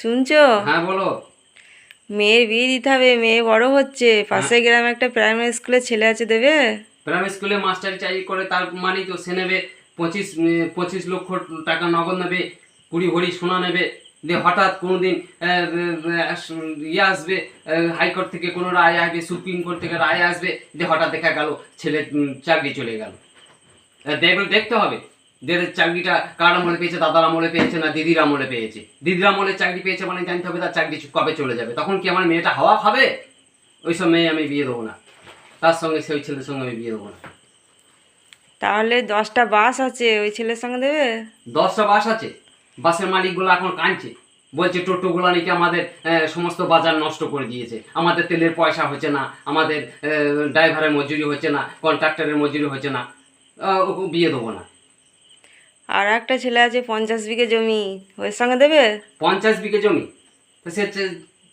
শুনছো? হ্যাঁ বলো। মেয়ের বিয়ে দিতে হবে মেয়ে বড় হচ্ছে। পাশে গ্রামে একটা প্রাইমারি স্কুলে ছেলে আছে দেবে? প্রাইমারি স্কুলে মাস্টারি চাকরি করে তার মানে তো সে নেবে পঁচিশ পঁচিশ লক্ষ টাকা নগদ নেবে কুড়ি ভরি সোনা নেবে। দিয়ে হঠাৎ কোনোদিন ইয়ে আসবে হাইকোর্ট থেকে কোনো রায় আসবে সুপ্রিম কোর্ট থেকে রায় আসবে দিয়ে হঠাৎ দেখা গেল ছেলে চাকরি চলে গেল। দেখতে হবে। যে চাকরিটা কার আমলে পেয়েছে দাদার আমলে পেয়েছে না দিদির আমলে পেয়েছে? দিদির আমলে চাকরি পেয়েছে মানে জানতে হবে তার চাকরি কবে চলে যাবে। তখন কি আমার মেয়েটা হাওয়া খাবে ওই সব মেয়ে আমি বিয়ে দেবো না। তার সঙ্গে সেই ছেলের সঙ্গে আমি বিয়ে দেবো না। তাহলে দশটা বাস আছে ওই ছেলের সঙ্গে দেবে? দশটা বাস আছে। বাসের মালিকগুলো এখন কাঁদছে। বলছে টোটোগুলো নাকি আমাদের সমস্ত বাজার নষ্ট করে দিয়েছে। আমাদের তেলের পয়সা হচ্ছে না আমাদের ড্রাইভারের মজুরি হচ্ছে না কন্ট্রাক্টরের মজুরি হচ্ছে না। বিয়ে দেবো না। আর একটা ছেলে আছে পঞ্চাশ বিঘে জমি ওর সঙ্গে দেবে? পঞ্চাশ বিঘে জমি? তো সে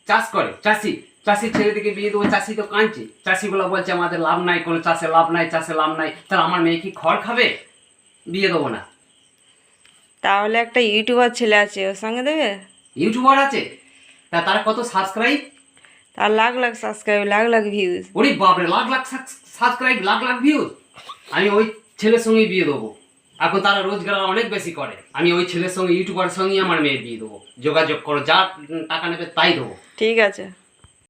চাষ করে চাষি চাষির ছেলেদিকে বিয়ে দেবো চাষি তো কাঁদছে। চাষিগুলো বলছে আমাদের লাভ নাই কোনো চাষে লাভ নাই চাষে লাভ নাই। তাহলে আমার মেয়ে কি খড় খাবে? বিয়ে দেবো না। তাহলে একটা ইউটিউবার ছেলে আছে ওর সঙ্গে দেবে? ইউটিউবার আছে? তা তার কত সাবস্ক্রাইব তার লাখ লাখ সাবস্ক্রাইব লাখ লাখ ভিউজ ওরে বাপরে লাখ লাখ সাবস্ক্রাইব লাখ লাখ ভিউজ আমি ওই ছেলের সঙ্গেই বিয়ে দেবো। এখন তারা রোজগার অনেক বেশি করে। আমি ওই ছেলের সঙ্গে, ইউটিউবার সঙ্গে আমার মেয়ে দিয়ে দেবো। যোগাযোগ করো, যা টাকা নেবে তাই দেবো। ঠিক আছে।